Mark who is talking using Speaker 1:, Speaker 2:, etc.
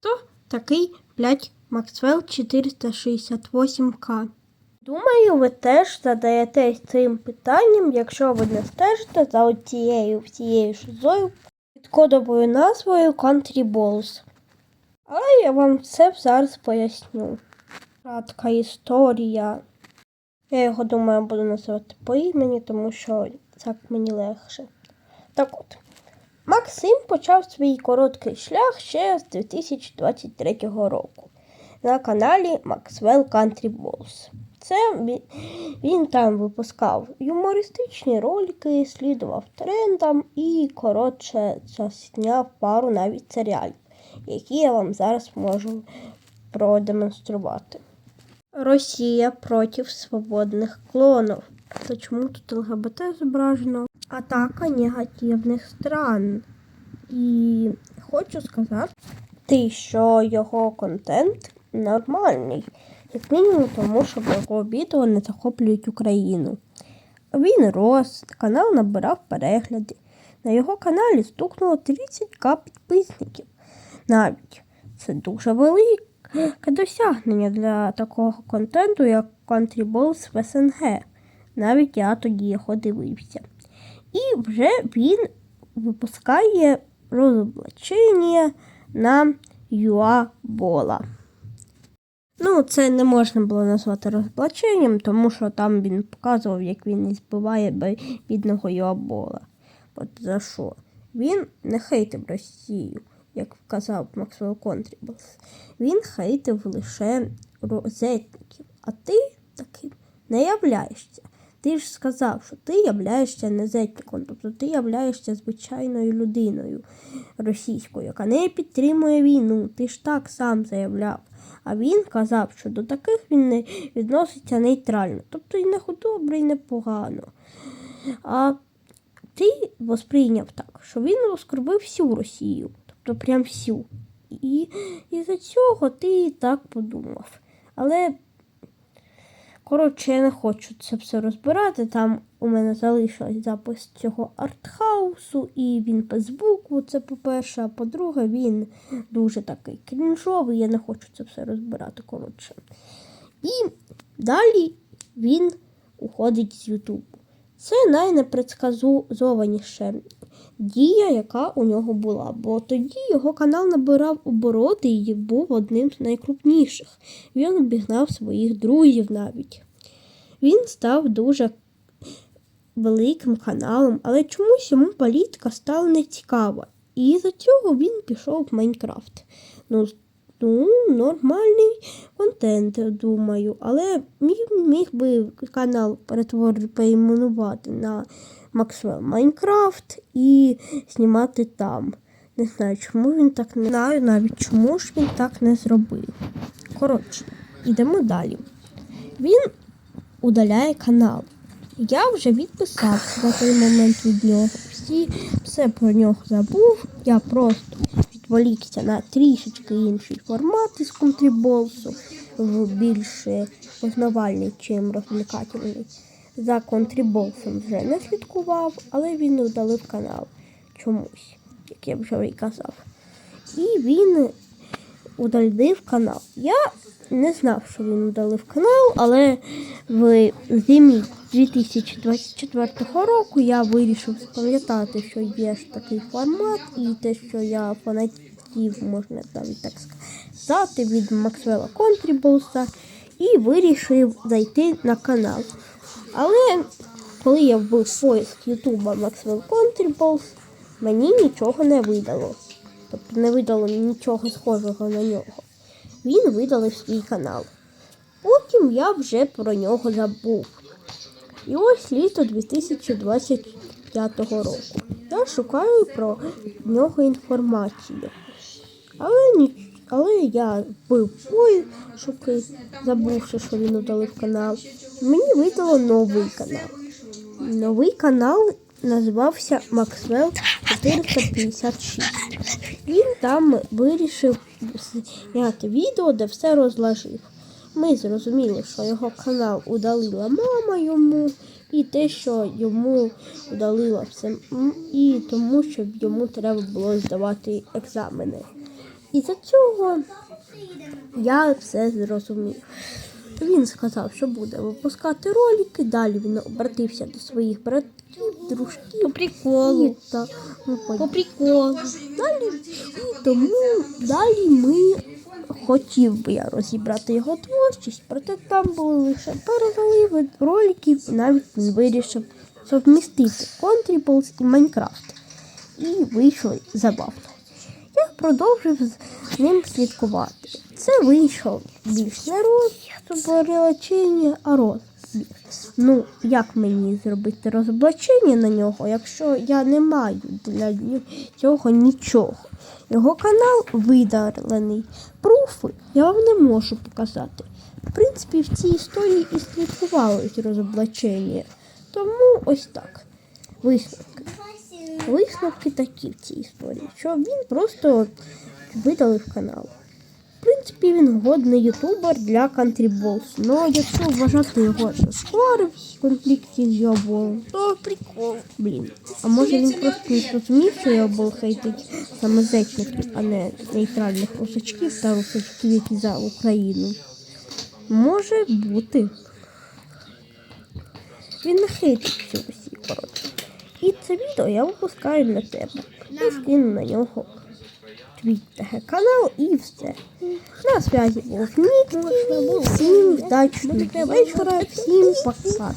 Speaker 1: Хто такий блядь, Максвелл 468К? Думаю, ви теж задаєтесь цим питанням, якщо ви не стежите за цією всією шизою під кодовою назвою Country Balls. Але я вам все зараз поясню. Кратка історія. Я його думаю буду називати по імені, тому що так мені легше. Так от. Максим почав свій короткий шлях ще з 2023 року на каналі Maxwell Country Balls. Це він, там випускав юмористичні ролики, слідував трендам і, коротше, засняв пару навіть серіалів, які я вам зараз можу продемонструвати. Росія проти свободних клонів. То чому тут ЛГБТ зображено? Атака негативних стран. І хочу сказати, що його контент нормальний. Як мінімум, тому що його відео не захоплюють Україну. Він рос, канал набирав перегляди. На його каналі стукнуло 30к підписників. Навіть це дуже велике досягнення для такого контенту, як Country Balls в СНГ. Навіть я тоді його дивився. І вже він випускає розоблачення на Юабола. Ну, це не можна було назвати розоблаченням, тому що там він показував, як він збиває бідного Юабола. От за що? Він не хейтив Росію, як вказав Максвелл Контрібус. Він хейтив лише розетників, а ти таким не являєшся. Ти ж сказав, що ти являєшся незетником, тобто ти являєшся звичайною людиною російською, яка не підтримує війну. Ти ж так сам заявляв. А він казав, що до таких він не відноситься нейтрально, тобто і не добре, і не погано. А ти восприйняв так, що він оскорбив всю Росію, тобто прям всю. І із-за цього ти так подумав. Але Коротше, я не хочу це все розбирати. Там у мене залишилась запис цього артхаусу, і він без звуку, це по-перше, а по-друге, він дуже такий крінжовий, я не хочу це все розбирати. коротше. І далі він уходить з Ютубу. Це найнепредсказованіша дія, яка у нього була. Бо тоді його канал набирав обороти і був одним з найкрупніших. Він обігнав своїх друзів навіть. Він став дуже великим каналом, але чомусь йому політика стала нецікава. І за цього він пішов в Майнкрафт. Ну, Ну, нормальний контент, думаю. Але міг, міг би канал перетворити перейменувати на Максвелл Майнкрафт і знімати там. Не знаю, чому він так не знаю, навіть чому ж він так не зробив. Коротше, йдемо далі. Він удаляє канал. Я вже відписався на той момент від нього. Всі все про нього забув. Я просто відволікся на трішечки інший формат із контріболсу, більш познавальний, чим розвлекательний. За контріболсом вже не слідкував, але він удалив канал чомусь, як я вже і казав. І він удалив канал. Я не знав, що він удалив канал, але в зимі 2024 року я вирішив спам'ятати, що є ж такий формат, і те, що я фанатів, можна навіть так сказати, від Максвелла Контріболса, і вирішив зайти на канал. Але коли я вбив поиск Ютуба Maxwell Contribles, мені нічого не видало. Тобто не видало нічого схожого на нього. Він видалив свій канал. Потім я вже про нього забув. І ось літо 2025 року. Я шукаю про нього інформацію. Але ні, але я вбив пошуки, забувши, що він удалив канал. Мені видало новий канал. Новий канал називався Maxwell 456. Він там вирішив зняти відео, де все розложив. Ми зрозуміли, що його канал удалила мама йому, і те, що йому удалила все, і тому, що йому треба було здавати екзамени. І за цього я все зрозумів. Він сказав, що буде випускати ролики, далі він обратився до своїх братів, дружків.
Speaker 2: По приколу.
Speaker 1: Та, ну,
Speaker 2: По приколу.
Speaker 1: Далі тому далі ми хотів би я розібрати його творчість, проте там були лише перегаливи роликів, і навіть він вирішив совмістити Contribles і Майнкрафт. І вийшло забавно. Я продовжив з ним слідкувати. Це вийшов більш не розоблачення, а розбір. Ну, як мені зробити розоблачення на нього, якщо я не маю для цього нічого. Його канал видалений. Пруфи я вам не можу показати. В принципі, в цій історії і слідкувалось розоблачення. Тому ось так. Висновки. Висновки такі в цій історії, що він просто видалив канал. В принципі, він годний ютубер для Country Balls. Ну, якщо вважати його за скоро в конфлікті з Йоболом, то прикол. Блін. А може він просто не зрозумів, що Йобол хейтить саме зечників, а не нейтральних русачків та русачків, які за Україну. Може бути. Він не хейтить всю Росію, коротше. І це відео я випускаю для тебе. І скину на нього твій канал і все. На связі був Нікті. Всім вдачного вечора, всім пока.